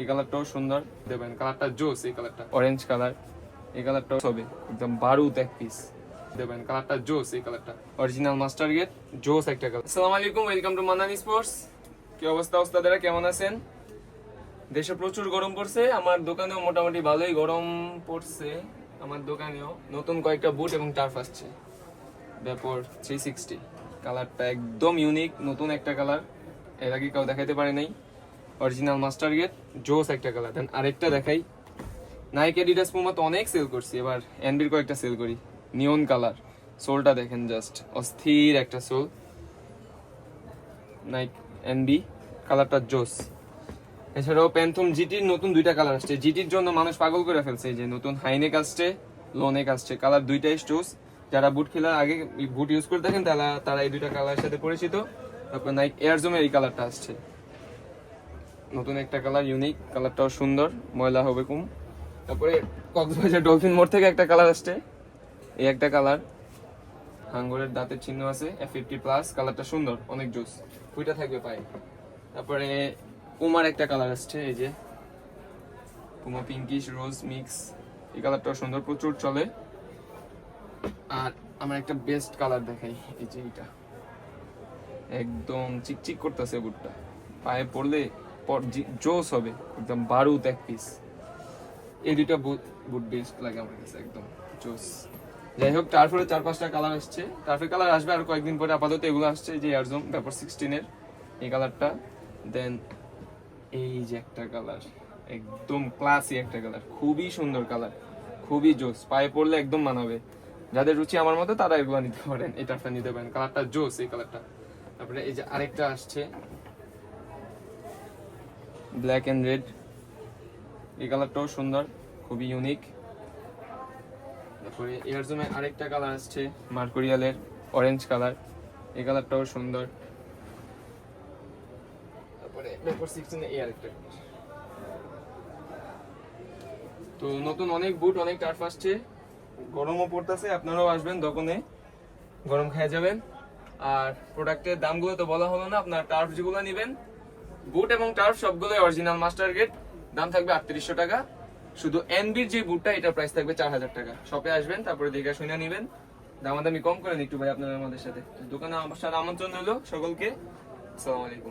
এই কালারটাও সুন্দর। দেবেন কালারটা জোস এই কালারটা। অরেঞ্জ কালার এই কালারটাও হবে একদম বারুদ এক পিস দেবেন কালারটা জোস এই কালারটা। অরিজিনাল মাস্টার গেট জোস একটা কালার আসসালামু আলাইকুম ওয়েলকাম টু মানানি স্পোর্টস কি অবস্থা ওস্তাদেরা কেমন আছেন? দেশে প্রচুর গরম পড়ছে আমার দোকানেও মোটামুটি ভালোই গরম পড়ছে। আমার দোকানেও নতুন কয়েকটা বুট এবং টার্ফ আসছে। ব্যাপর থ্রি সিক্সটি কালারটা একদম ইউনিক নতুন একটা কালারের আগে কেউ দেখাতে পারে নাই। অরিজিনাল মাস্টার গেট জোস একটা কালার দেন আরেকটা দেখাই। নাইক এডিডাস পুমা তো অনেক সেল করছি। এবার এনবির কয়েকটা সেল করি। নিয়ন কালার সোলটা দেখেন জাস্ট অস্থির একটা সোল নাইক এনবি কালারটা জোস এছাড়াও প্যান্থম জিটির নতুন দুইটা কালার আসছে। জিটির জন্য মানুষ পাগল করে ফেলছে যে নতুন হাইনেক আসছে লোনেক আসছে। কালার দুইটাই স্টোস যারা বুট খেলার আগে বুট ইউজ করে দেখেন তারা তারা এই দুইটা কালারের সাথে পরিচিত। তারপর নাইক এয়ারজোমের এই কালারটা আসছে। নতুন একটা কালার ইউনিক কালারটাও সুন্দর, ময়লা হবে কম। তারপরে কক্সবাজার ডলফিন মোড় থেকে একটা কালার আসছে। এই একটা কালার হাঙ্গরের দাঁতের চিহ্ন আছে এফ ফিফটি প্লাস কালারটা সুন্দর, অনেক জোস কুইটা থাকবে পায়ে। তারপরে পুমার একটা কালার আসছে, এই যে। পুমা পিঙ্কিশ রোজ মিক্স এই কালারটাও সুন্দর, প্রচুর চলে। আর আমার একটা বেস্ট কালার দেখাই, এই যে এইটা। একদম চিকচিক করতেছে বুটটা। পায়ে পড়লে জোস হবে। একদম বারুদ এক পিস এই বুট বুট বেস্ট লাগে আমার কাছে, একদম জোস যাই হোক টার্ফের চার পাঁচটা কালার আসছে। টার্ফের কালার আসবে আর কয়েকদিন পরে, আপাতত এগুলো আসছে যে এয়ারজোম ব্যাপার সিক্সটিনের এই কালারটা দেন এই যে একটা কালার একদম ক্লাসি একটা কালার খুবই সুন্দর কালার খুবই জোস পায়ে পড়লে একদম মানাবে। যাদের রুচি আমার মতো, তারা এগুলো নিতে পারেন এই টার্ফটা নিতে পারেন। কালারটা জোস এই কালারটা তারপরে এই যে আরেকটা আসছে ব্ল্যাক এন্ড রেড এই কালারটাও সুন্দর, খুবই ইউনিক তারপরে এয়ারজোমে আরেকটা কালার আসছে, মার্কুরিয়ালের অরেঞ্জ কালার এই কালারটাও সুন্দর। তারপরে ব্যাপার সিক্সটিনে এই আরেকটা তো নতুন অনেক বুট অনেক টার্ফ আসছে। গরমও পড়তেছে, আপনারাও আসবেন দোকানে। গরম খেয়ে যাবেন। আর প্রোডাক্টের দামগুলো তো বলা হলো না, আপনার টার্ফ যেগুলো নেবেন বুট এবং টার্ফ সবগুলোই অরিজিনাল মাস্টার গেট দাম থাকবে আটত্রিশশো টাকা। শুধু এনবির যে বুটটা, এটা প্রাইস থাকবে চার হাজার টাকা শপে আসবেন, তারপরে দেখে শুনে নেবেন। দামাদামি কম করেন একটু ভাই আপনারা আমাদের সাথে। দোকানে আমার সাথে আমন্ত্রণ হলো সকলকে। আসসালামু আলাইকুম।